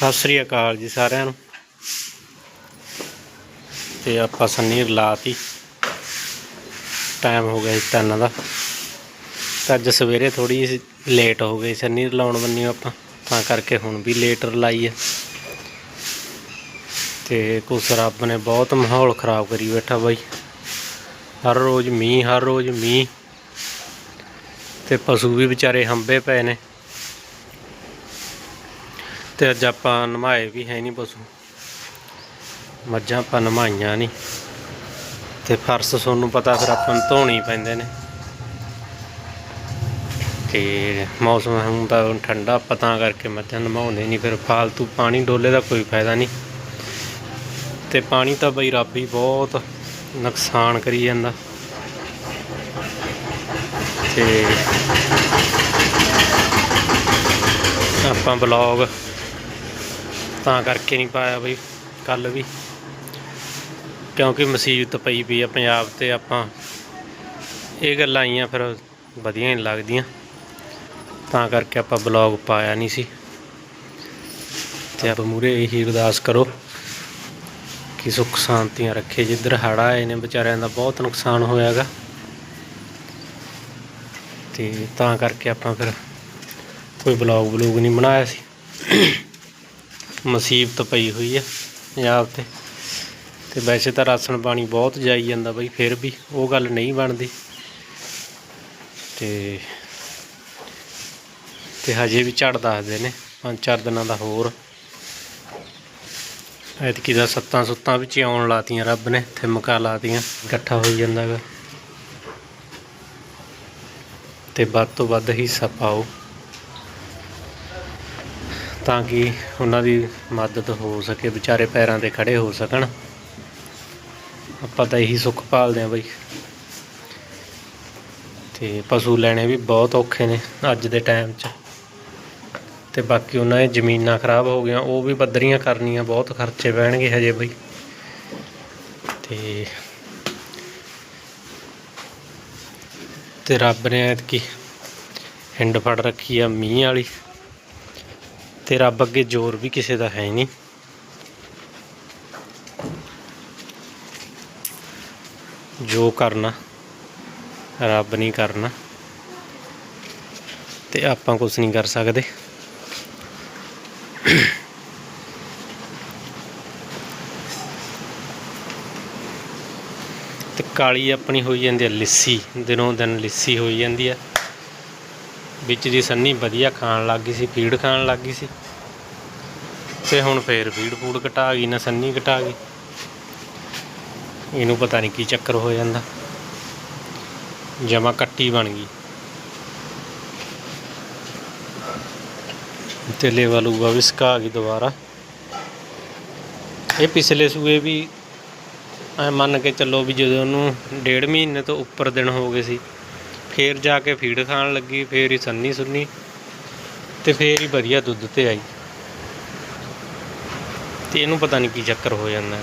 ਸਤਿ ਸ੍ਰੀ ਅਕਾਲ ਜੀ ਸਾਰਿਆਂ ਨੂੰ। ਤੇ ਆਪਾਂ ਸੰਨੀ ਲਾਤੀ। ਟਾਈਮ ਹੋ ਗਿਆ ਸੀ ਤਿੰਨ ਦਾ। ਤਾਂ ਅੱਜ ਸਵੇਰੇ ਥੋੜੀ ਲੇਟ ਹੋ ਗਈ ਸੰਨੀ ਲਾਉਣ ਬੰਨੀ ਆਪਾਂ। ਤਾਂ ਕਰਕੇ ਹੁਣ ਵੀ ਲੇਟ ਲਾਈ ਹੈ ਤੇ ਕੁਛ ਰੱਬ ਨੇ ਬਹੁਤ ਮਾਹੌਲ ਖਰਾਬ ਕਰੀ ਬੈਠਾ ਬਾਈ। ਹਰ ਰੋਜ਼ ਮੀਂਹ, ਹਰ ਰੋਜ਼ ਮੀਂਹ। ਤੇ ਪਸ਼ੂ ਵੀ ਵਿਚਾਰੇ ਹੰਬੇ ਪਏ ਨੇ। ਤੇ ਅੱਜ ਆਪਾਂ ਨਮਾਏ ਵੀ ਹੈ ਨਹੀਂ ਪਸ਼ੂ। ਮੱਝਾਂ ਆਪਾਂ ਨਮਾਈਆਂ ਨਹੀਂ। ਤੇ ਫਰਸ਼ ਤੁਹਾਨੂੰ ਪਤਾ ਫਿਰ ਆਪਾਂ ਨੂੰ ਧੋਣੀ ਪੈਂਦੇ ਨੇ। ਤੇ ਮੌਸਮ ਹੁੰਦਾ ਠੰਡਾ, ਆਪਾਂ ਤਾਂ ਕਰਕੇ ਮੱਝਾਂ ਨਮਾਉਂਦੇ ਨਹੀਂ। ਫਿਰ ਫਾਲਤੂ ਪਾਣੀ ਡੋਲੇ ਦਾ ਕੋਈ ਫਾਇਦਾ ਨਹੀਂ। ਤੇ ਪਾਣੀ ਤਾਂ ਬਈ ਰੱਬ ਹੀ ਬਹੁਤ ਨੁਕਸਾਨ ਕਰੀ ਜਾਂਦਾ। ਤੇ ਆਪਾਂ ਬਲੌਗ ਤਾਂ ਕਰਕੇ ਨਹੀਂ ਪਾਇਆ ਬਈ ਕੱਲ ਵੀ। ਕਿਉਂਕਿ ਮੁਸੀਬਤ ਪਈ ਪਈ ਆ ਪੰਜਾਬ ਤੇ ਆਪਾਂ। ਇਹ ਗੱਲਾਂ ਆਈਆਂ ਫਿਰ ਵਧੀਆ ਨਹੀਂ ਲੱਗਦੀਆਂ। ਤਾਂ ਕਰਕੇ ਆਪਾਂ ਬਲੌਗ ਪਾਇਆ ਨਹੀਂ ਸੀ। ਤੇ ਆਪ ਮੂਰੇ ਇਹੀ ਅਰਦਾਸ ਕਰੋ ਕਿ ਸੁੱਖ ਸ਼ਾਂਤੀਆਂ ਰੱਖੇ। ਜਿੱਧਰ ਹੜ੍ਹ ਆਏ ਨੇ ਵਿਚਾਰਿਆਂ ਦਾ ਬਹੁਤ ਨੁਕਸਾਨ ਹੋਇਆਗਾ। ਤੇ ਤਾਂ ਕਰਕੇ ਆਪਾਂ ਫਿਰ ਕੋਈ ਬਲੌਗ ਬਲੂਗ ਨਹੀਂ ਬਣਾਇਆ ਸੀ। ਮੁਸੀਬਤ ਪਈ ਹੋਈ ਹੈ ਪੰਜਾਬ ਤੇ। ਤੇ ਵੈਸੇ ਤਾਂ ਰਾਸ਼ਨ ਪਾਣੀ ਬਹੁਤ ਜਾਈ ਜਾਂਦਾ ਬਈ, ਫਿਰ ਵੀ ਉਹ ਗੱਲ ਨਹੀਂ ਬਣਦੀ। ਤੇ ਤੇ ਹਜੇ ਵੀ ਝੜ ਦੱਸਦੇ ਨੇ, ਪੰਜ ਚਾਰ ਦਿਨਾਂ ਦਾ ਹੋਰ। ਐਤਕੀ ਦਾ ਸੱਤਾਂ ਸੁੱਤਾਂ ਵਿੱਚ ਹੀ ਆਉਣ ਲਾਤੀਆਂ ਰੱਬ ਨੇ ਤੇ ਲਾਤੀਆਂ, ਇਕੱਠਾ ਹੋਈ ਜਾਂਦਾਗਾ। ਤੇ ਵੱਧ ਤੋਂ ਵੱਧ ਹਿੱਸਾ ਪਾਓ। ਤਾਂ ਕਿ ਉਹਨਾਂ ਦੀ ਮਦਦ ਹੋ ਸਕੇ, ਵਿਚਾਰੇ ਪੈਰਾਂ ਤੇ ਖੜੇ ਹੋ ਸਕਣ। ਆਪਾਂ ਤਾਂ ਇਹੀ ਸੁੱਖ ਭਾਲਦੇ ਆਂ ਬਈ। ਤੇ ਪਸ਼ੂ ਲੈਣੇ ਵੀ ਬਹੁਤ ਔਖੇ ਨੇ ਅੱਜ ਦੇ ਟਾਈਮ 'ਚ। ਤੇ ਬਾਕੀ ਉਹਨਾਂ ਦੀ ਜ਼ਮੀਨਾਂ ਖਰਾਬ ਹੋ ਗਈਆਂ, ਉਹ ਵੀ ਬੱਦਰੀਆਂ ਕਰਨੀਆਂ, ਬਹੁਤ ਖਰਚੇ ਪੈਣਗੇ ਹਜੇ ਬਈ। ਤੇ ਤੇ ਰੱਬ ਨੇ ਐਤਕੀ ਹਿੰਡ ਫੜ ਰੱਖੀ ਆ ਮੀਂਹ ਵਾਲੀ। ਤੇ ਰੱਬ ਅੱਗੇ ਜ਼ੋਰ ਵੀ ਕਿਸੇ ਦਾ ਹੈ ਨਹੀਂ। ਜੋ ਕਰਨਾ, ਰੱਬ ਨਹੀਂ ਕਰਨਾ, ਤੇ ਆਪਾਂ ਕੁਝ ਨਹੀਂ ਕਰ ਸਕਦੇ। ਤੇ ਕਾਲੀ ਆਪਣੀ ਹੋਈ ਜਾਂਦੀ ਹੈ, ਲਿੱਸੀ, ਦਿਨੋਂ ਦਿਨ ਲਿੱਸੀ ਹੋਈ ਜਾਂਦੀ ਹੈ। ਵਿੱਚ ਦੀ ਸੰਨੀ ਵਧੀਆ ਖਾਣ ਲੱਗ ਗਈ ਸੀ, ਫੀਡ ਖਾਣ ਲੱਗ ਗਈ ਸੀ। ਤੇ ਹੁਣ ਫੇਰ ਫੀਡ ਫੂਡ ਘਟਾ ਗਈ, ਨਾ ਸੰਨੀ ਘਟਾ ਗਈ। ਇਹਨੂੰ ਪਤਾ ਨਹੀਂ ਕੀ ਚੱਕਰ ਹੋ ਜਾਂਦਾ। ਜਮਾ ਕੱਟੀ ਬਣ ਗਈ। ਤੇ ਲੇਵਲ ਉਗਾ ਵੀ ਸਕਾ ਗਈ ਦੁਬਾਰਾ। ਇਹ ਪਿਛਲੇ ਸੂਏ ਵੀ ਐ ਮੰਨ ਕੇ ਚੱਲੋ ਵੀ ਜਦੋਂ ਉਹਨੂੰ ਡੇਢ ਮਹੀਨੇ ਤੋਂ ਉੱਪਰ ਦਿਨ ਹੋ ਗਏ ਸੀ ਫੇਰ ਜਾ ਕੇ ਫੀਡ ਖਾਣ ਲੱਗੀ, ਫੇਰ ਹੀ ਸੰਨੀ ਸੁੰਨੀ ਤੇ ਫੇਰ ਹੀ ਵਧੀਆ ਦੁੱਧ ਤੇ ਆਈ। ਤੇ ਇਹਨੂੰ ਪਤਾ ਨਹੀਂ ਕੀ ਚੱਕਰ ਹੋ ਜਾਂਦਾ। ਹੈ।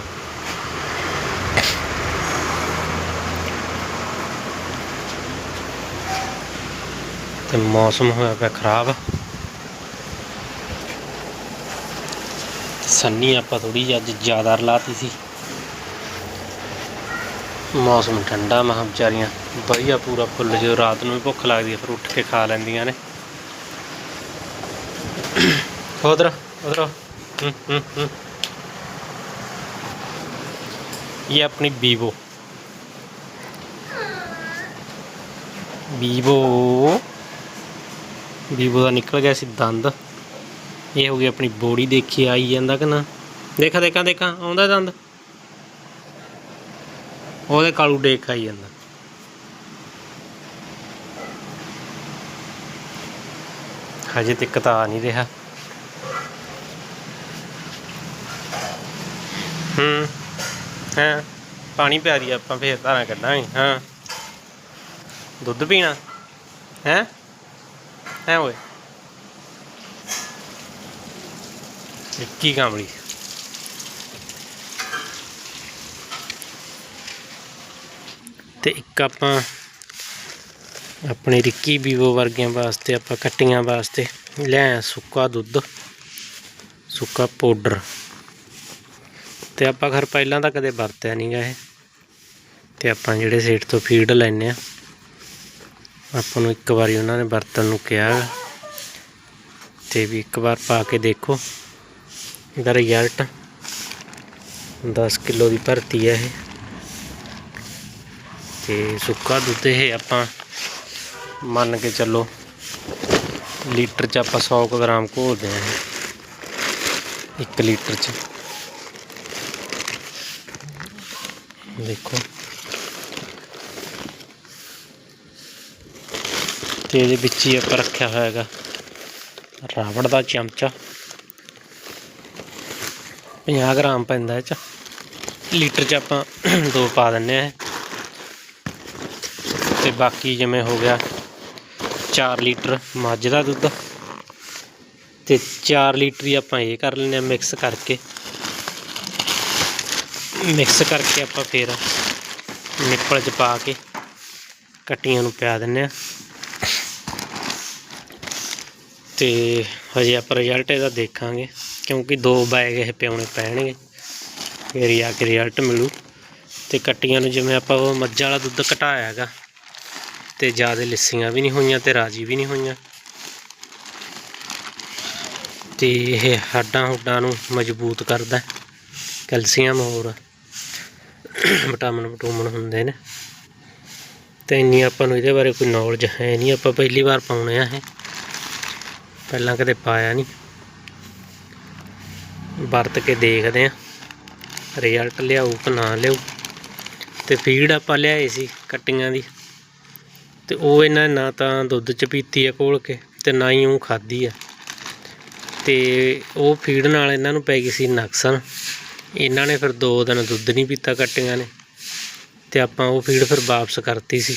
ਤੇ ਮੌਸਮ ਹੋਇਆ ਪਿਆ ਖਰਾਬ। ਸੰਨੀ ਆਪਾਂ ਥੋੜੀ ਜਿਹੀ ਅੱਜ ਜ਼ਿਆਦਾ ਰਲਾਤੀ ਸੀ। ਮੌਸਮ ਠੰਡਾ ਮਹਾਂ ਵਿਚਾਰੀਆਂ ਵਧੀਆ ਪੂਰਾ ਫੁੱਲ ਜੋ ਰਾਤ ਨੂੰ ਵੀ ਭੁੱਖ ਲੱਗਦੀ ਹੈ ਫਿਰ ਉੱਠ ਕੇ ਖਾ ਲੈਂਦੀਆਂ ਨੇ। ਉਧਰ ਉਧਰ। ਹੂੰ ਹੂੰ। ਇਹ ਆਪਣੀ ਬੀਵੋ। ਬੀਵੋ। ਬੀਵੋ ਦਾ ਨਿਕਲ ਗਿਆ ਸੀ ਦੰਦ। ਇਹ ਹੋ ਗਈ ਆਪਣੀ ਬੋੜੀ ਦੇਖੀ, ਆਈ ਜਾਂਦਾ ਕਿ ਨਾ। ਦੇਖਾ ਦੇਖਾ ਦੇਖਾ, ਆਉਂਦਾ ਦੰਦ? ਉਹਦੇ ਕਾਲੂ ਡੇਕ ਖਾਈ ਜਾਂਦਾ। ਹਜੇ ਤੱਕ ਤਾਂ ਆ ਨਹੀਂ ਰਿਹਾ। ਹੂੰ, ਹਾਂ, ਪਾਣੀ ਪਿਆ ਦੀ ਆਪਾਂ ਫੇਰ ਧਾਰਾਂ ਕੱਢਾਂਗੇ, ਹਾਂ। ਦੁੱਧ ਪੀਣਾ, ਹੈ? ਹੈ ਓਏ। ਕੀ ਕਾਮੜੀ ਤੇ ਇੱਕ ਆਪਾਂ ਆਪਣੇ ਰਿੱਕੀ ਬੀਵੋ ਵਰਗਿਆਂ ਵਾਸਤੇ, ਆਪਾਂ ਕੱਟੀਆਂ ਵਾਸਤੇ ਲਿਆਇਆ ਸੁੱਕਾ ਦੁੱਧ, ਸੁੱਕਾ ਪਾਊਡਰ। ਤੇ ਆਪਾਂ ਖਰ ਪਹਿਲਾਂ ਤਾਂ ਕਦੇ ਵਰਤਿਆ ਨਹੀਂਗਾ ਇਹ। ਤੇ ਆਪਾਂ ਜਿਹੜੇ ਸੇਠ ਤੋਂ ਫੀਡ ਲੈਨੇ ਆ ਆਪਾਂ ਨੂੰ ਇੱਕ ਵਾਰੀ ਉਹਨਾਂ ਨੇ ਵਰਤਣ ਨੂੰ ਕਿਹਾ ਗਾ। ਤੇ ਵੀ ਇੱਕ ਵਾਰ ਪਾ ਕੇ ਦੇਖੋ, ਇਹਦਾ ਰਿਜ਼ਲਟ 10 ਕਿਲੋ ਦੀ ਭਰਤੀ ਹੈ ਇਹ। ਤੇ ਸੁੱਕਾ ਦੁੱਧ ਇਹ ਆਪਾਂ ਮੰਨ ਕੇ ਚੱਲੋ ਲੀਟਰ ਚ ਆਪਾਂ 100 ਕੁ ਗ੍ਰਾਮ ਘੋਲਦੇ ਆ ਇਹ 1 ਲੀਟਰ ਚ। ਦੇਖੋ। ਤੇ ਇਹਦੇ ਵਿੱਚ ਹੀ ਆਪਾਂ ਰੱਖਿਆ ਹੋਇਆ ਹੈਗਾ ਰਾਵੜ ਦਾ ਚਮਚਾ। 50 ਗ੍ਰਾਮ ਪੈਂਦਾ ਇਹ ਚ। ਲੀਟਰ ਚ ਆਪਾਂ ਦੋ ਪਾ ਦਿੰਨੇ ਆ ਤੇ ਬਾਕੀ ਜਿਵੇਂ ਹੋ ਗਿਆ 4 ਲੀਟਰ ਮੱਝ ਦਾ ਦੁੱਧ। ਤੇ 4 ਲੀਟਰ ਹੀ ਆਪਾਂ ਇਹ ਕਰ ਲੈਂਦੇ ਆ ਮਿਕਸ ਕਰਕੇ। ਮਿਕਸ ਕਰਕੇ ਆਪਾਂ ਫੇਰ ਨਿੱਪਲ ਚ ਪਾ ਕੇ ਕੱਟੀਆਂ ਨੂੰ ਪਿਆ ਦਿੰਨੇ ਆ ਤੇ ਹਜੇ ਆਪਾਂ ਰਿਜ਼ਲਟ ਇਹਦਾ ਦੇਖਾਂਗੇ, ਕਿਉਂਕਿ ਦੋ ਬੈਗ ਇਹ ਪਿਆਉਣੇ ਪੈਣਗੇ। ਫੇਰ ਆ ਕੇ ਰਿਜ਼ਲਟ ਮਿਲੂ। ਤੇ ਕੱਟੀਆਂ ਨੂੰ ਜਿਵੇਂ ਆਪਾਂ ਉਹ ਮੱਝਾਂ ਵਾਲਾ ਦੁੱਧ ਘਟਾਇਆ ਹੈਗਾ ਤੇ ਜ਼ਿਆਦਾ ਲਿੱਸੀਆਂ ਵੀ ਨਹੀਂ ਹੋਈਆਂ ਤੇ ਰਾਜੀ ਵੀ ਨਹੀਂ ਹੋਈਆਂ। ਤੇ ਇਹ ਹੱਡਾਂ ਹੁੱਡਾਂ ਨੂੰ ਮਜ਼ਬੂਤ ਕਰਦਾ ਕੈਲਸ਼ੀਅਮ ਹੋਰ ਵਿਟਾਮਿਨ ਵਿਟੂਮਿਨ ਹੁੰਦੇ ਨੇ। ਤੇ ਇੰਨੀ ਆਪਾਂ ਨੂੰ ਇਹਦੇ ਬਾਰੇ ਕੋਈ ਨੌਲੇਜ ਹੈ ਨਹੀਂ, ਆਪਾਂ ਪਹਿਲੀ ਵਾਰ ਪਾਉਣੇ ਆ ਇਹ। ਪਹਿਲਾਂ ਕਦੇ ਪਾਇਆ ਨਹੀਂ। ਵਰਤ ਕੇ ਦੇਖਦੇ ਆ ਰਿਜ਼ਲਟ ਲਿਆਊ ਕਿ ਨਾ ਲਿਆਊ। ਤੇ ਫੀਡ ਆਪਾਂ ਲਿਆਏ ਸੀ ਕੱਟੀਆਂ ਦੀ। ਤੇ ਉਹ ਇਹਨਾਂ ਨੇ ਨਾ ਤਾਂ ਦੁੱਧ ਚ ਪੀਤੀ ਆ ਘੋਲ ਕੇ ਤੇ ਨਾ ਹੀ ਉਹ ਖਾਧੀ ਆ। ਤੇ ਉਹ ਫੀਡ ਨਾਲ ਇਹਨਾਂ ਨੂੰ ਪੈ ਗਈ ਸੀ ਨਕਸਨ। ਇਹਨਾਂ ਨੇ ਫਿਰ ਦੋ ਦਿਨ ਦੁੱਧ ਨਹੀਂ ਪੀਤਾ ਕੱਟੀਆਂ ਨੇ। ਤੇ ਆਪਾਂ ਉਹ ਫੀਡ ਫਿਰ ਵਾਪਸ ਕਰਤੀ ਸੀ,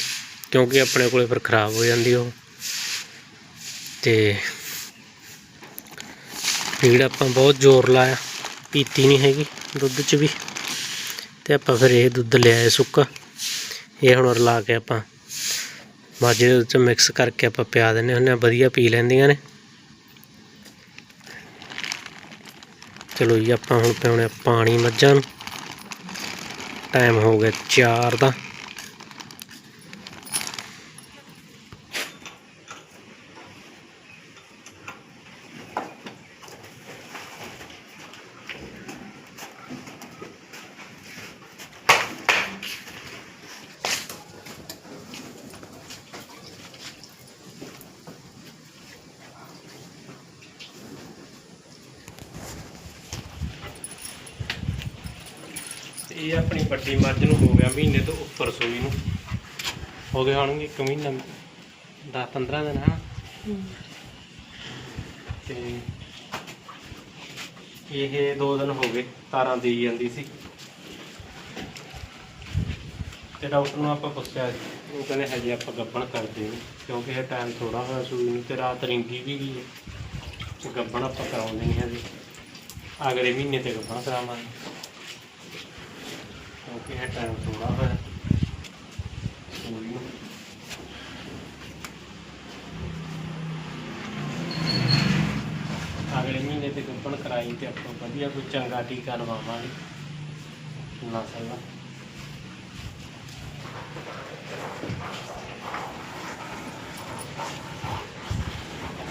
ਕਿਉਂਕਿ ਆਪਣੇ ਕੋਲੇ ਫਿਰ ਖਰਾਬ ਹੋ ਜਾਂਦੀ ਉਹ। ਤੇ ਫੀਡ ਆਪਾਂ ਬਹੁਤ ਜ਼ੋਰ ਲਾਇਆ, ਪੀਤੀ ਨਹੀਂ ਹੈਗੀ ਦੁੱਧ 'ਚ ਵੀ। ਤੇ ਆਪਾਂ ਫਿਰ ਇਹ ਦੁੱਧ ਲਿਆਏ ਸੁੱਕਾ। ਇਹ ਹੁਣ ਰਲਾ ਕੇ ਆਪਾਂ ਮਾਝੇ ਦੇ ਦੁੱਧ 'ਚ ਮਿਕਸ ਕਰਕੇ ਆਪਾਂ ਪਿਆ ਦਿੰਦੇ ਹੁੰਦੇ ਆ ਵਧੀਆ ਪੀ ਲੈਂਦੀਆਂ ਨੇ। ਚਲੋ ਜੀ, ਆਪਾਂ ਹੁਣ ਪਿਆਉਣੇ ਪਾਣੀ ਮੱਝਾਂ ਨੂੰ। ਟਾਈਮ ਹੋ ਗਿਆ 4 ਦਾ। ਇਹ ਆਪਣੀ ਵੱਡੀ ਮੱਝ ਨੂੰ ਹੋ ਗਿਆ ਮਹੀਨੇ ਤੋਂ ਉੱਪਰ ਸੂਈ ਨੂੰ। ਹੋ ਗਏ ਹੋਣਗੇ ਇੱਕ ਮਹੀਨਾ 10 15 ਦਿਨ, ਹਨਾ? ਤੇ ਇਹ ਦੋ ਦਿਨ ਹੋ ਗਏ, ਤਾਰਾਂ ਦੇ ਜਾਂਦੀ ਸੀ। ਤੇ ਡਾਕਟਰ ਨੂੰ ਆਪਾਂ ਪੁੱਛਿਆ ਸੀ, ਉਹ ਕਹਿੰਦੇ ਹਜੇ ਆਪਾਂ ਗੱਬਣ ਕਰਦੇ ਨਹੀਂ ਕਿਉਂਕਿ ਇਹ ਟਾਈਮ ਥੋੜਾ ਹੋਇਆ ਸੂਈ ਨੂੰ, ਤੇ ਰਾਤ ਰਿੰਗੀ ਵੀ ਗਈ ਹੈ। ਗੱਬਣ ਆਪਾਂ ਕਰਾਉਂਦੇ ਨਹੀਂ ਹਜੇ। ਅਗਲੇ ਮਹੀਨੇ ਤੇ ਗੱਬਣ ਕਰਾਵਾਂਗੇ। ਕਿਉਂਕਿ ਇਹ ਟਾਈਮ ਥੋੜਾ ਹੋਇਆ ਸੂਈ ਨੂੰ ਅਗਲੇ ਮਹੀਨੇ ਤੇ ਗੱਬਣ ਕਰਾਈ ਤੇ ਆਪਾਂ ਵਧੀਆ ਕੋਈ ਚੰਗਾ ਟੀਕਾ ਲਵਾਵਾਂਗੇ। ਨਸਲ ਦਾ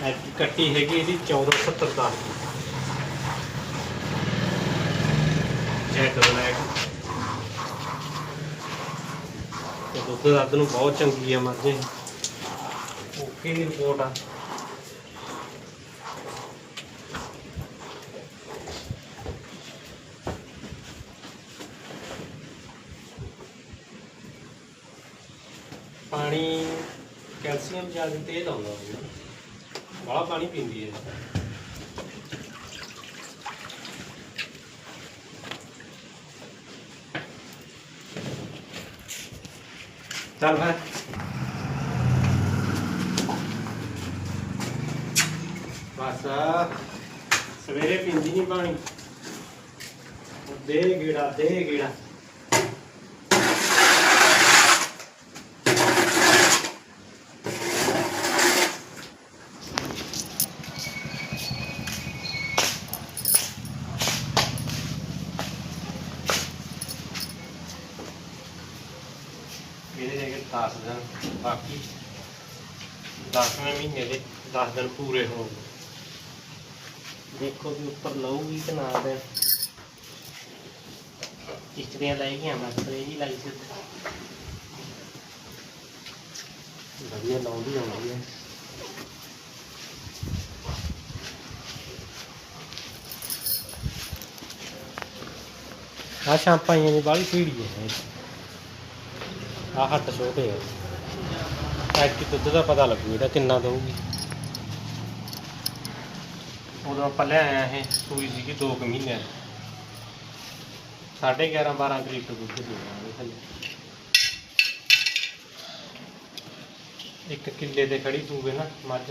ਐਤਕੀ ਕੱਟੀ ਹੈਗੀ ਇਹਦੀ 1470 ਦਾ। ਜੈਟ ਬਲੈਕ ਤੇ ਦੁੱਧ ਦੱਧ ਨੂੰ ਬਹੁਤ ਚੰਗੀ ਆ ਮੱਝ। ਓਕੇ ਦੀ ਰਿਪੋਰਟ ਆ। ਪਾਣੀ ਕੈਲਸ਼ੀਅਮ ਜ਼ਿਆਦਾ ਤੇਲ ਆਉਂਦਾ ਹੋਊਗਾ ਬੜਾ ਪਾਣੀ ਪੀਂਦੀ ਹੈ। ਚੱਲ ਫਿਰ। ਬਸ ਸਵੇਰੇ ਪੀਂਦੀ ਨਹੀਂ ਪਾਣੀ। ਦੇ ਗੇੜਾ ਦੇ ਗੇੜਾ 10 ਦਿਨ ਬਾਕੀ 10ਵੇਂ ਮਹੀਨੇ ਦੇ 10 ਦਿਨ ਪੂਰੇ ਹੋਣਗੇ ਦੇਖੋ ਵੀ ਉੱਪਰ ਲਊਗੀ ਕਿ ਨਾ ਦੇ ਇਸਤਰੀਆਂ ਲਾਈ ਗਈਆਂ ਮੈਂ ਸਪਰੇ ਜੀ ਲਾਈ ਸੀ ਉੱਥੇ। ਵਧੀਆ ਲਾਉਂਦੀ ਆਉਂਦੀ ਹੈ ਆ ਸ਼ਾਂਪਾਈਆਂ ਦੀ ਬਾਹਲੀ ਪੀੜੀ ਹੈ ਆ ਹੱਟ ਛੋਟੇ ਆ। ਐਕ ਦੁੱਧ ਦਾ ਪਤਾ ਲੱਗੂ ਇਹਦਾ ਕਿੰਨਾ ਦਊਗੀ। ਉਦੋਂ ਆਪਾਂ ਲੈ ਆਏ ਇਹ, ਸੂਈ ਸੀਗੀ 2 ਕੁ ਮਹੀਨੇ ਸਾਢੇ 11 12 ਕਰੀਬ ਲੀਟਰ ਦੁੱਧ ਦੇਵਾਂਗੇ ਥੱਲੇ ਇੱਕ ਕਿੱਲੇ ਤੇ ਖੜੀ ਸੂਵੇ ਨਾ ਮੱਝ,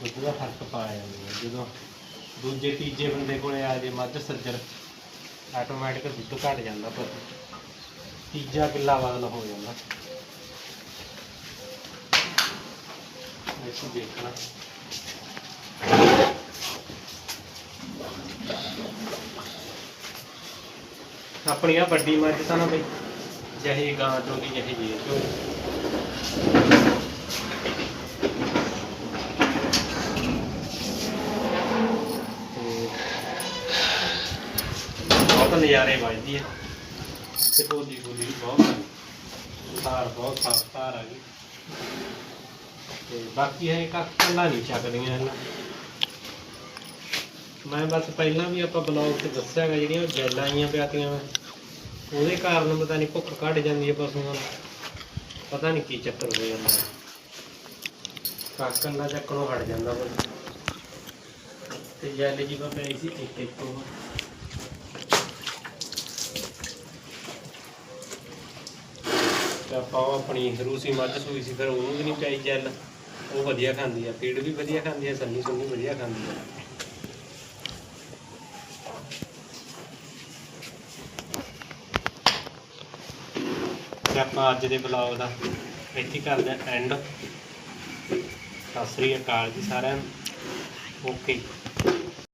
ਦੁੱਧ ਦਾ ਫ਼ਰਕ ਪਾ ਜਾਂਦੀ ਹੈ। ਜਦੋਂ ਦੂਜੇ, ਤੀਜੇ ਬੰਦੇ ਕੋਲੇ ਆ ਜੇ ਮੱਝ ਸੱਜਰ ਆਟੋਮੈਟਿਕ ਦੁੱਧ ਘਟ ਜਾਂਦਾ ਪਰ ਤੀਜਾ ਕਿੱਲਾ ਬਦਲ ਹੋ ਜਾਂਦਾ। ਦੇਖੋ ਦੇਖਣਾ ਆਪਣੀ ਆ ਵੱਡੀ ਮੱਝ ਤਾਂ ਨਾ ਬਈ। ਜਿਹੇ ਗਾਂ ਚੋਗੀ ਜਿਹੇ ਜੀ ਚੋ। ਬਹੁਤ ਨਜ਼ਾਰੇ ਵੱਜਦੀ ਹੈ ਤੇ ਬੋਲੀ ਬੋਲੀ ਬਹੁਤ ਆ। ਸਾਰ ਬਹੁਤ ਸਾਫ਼ ਸਾਰ ਆ ਗਈ। ਤੇ ਬਾਕੀ ਹੈ ਕੱਖ ਕੱਲਾ ਨਹੀਂ ਚੱਕਦੀਆਂ ਇਹਨਾਂ ਮੈਂ ਬਸ ਪਹਿਲਾਂ ਵੀ ਆਪਾਂ ਬਲੌਗ ਤੇ ਦੱਸਿਆ ਜਿਹੜੀਆਂ ਜੈਲਾਂ ਆਈਆਂ ਪਿਆਤੀਆਂ ਵਾ। ਉਹਦੇ ਕਾਰਨ ਪਤਾ ਨਹੀਂ ਭੁੱਖ ਘਟ ਜਾਂਦੀ ਹੈ ਪਸ਼ੂਆਂ ਨੂੰ। ਪਤਾ ਨਹੀਂ ਕੀ ਚੱਕਰ ਹੋ ਜਾਂਦਾ। ਕੱਖ ਕੱਲਾ ਚੱਕਰੋਂ ਹਟ ਜਾਂਦਾ ਬਸ ਤੇ ਜੈਲ ਜੀ ਮੈਂ ਪਈ ਸੀ ਇੱਕ ਇੱਕ ਉਹ। ਤੇ ਆਪਾਂ ਉਹ ਆਪਣੀ ਰੂਸੀ ਮੱਝ ਸੂਈ ਸੀ, ਫਿਰ ਉਹਨੂੰ ਵੀ ਨਹੀਂ ਪਿਆਈ ਜੈਲ। ਉਹ ਵਧੀਆ ਖਾਂਦੀ ਆ ਫੀਡ ਵੀ ਵਧੀਆ ਖਾਂਦੀ ਆ, ਸੰਨੀ ਸੁੰਨੀ ਵਧੀਆ ਖਾਂਦੀ ਆ। ਤੇ ਆਪਾਂ ਅੱਜ ਦੇ ਬਲੌਗ ਦਾ ਇੱਥੇ ਹੀ ਕਰਦੇ ਐਂਡ ਸਤਿ ਸ੍ਰੀ ਅਕਾਲ ਜੀ ਸਾਰਿਆਂ ਨੂੰ। ਓਕੇ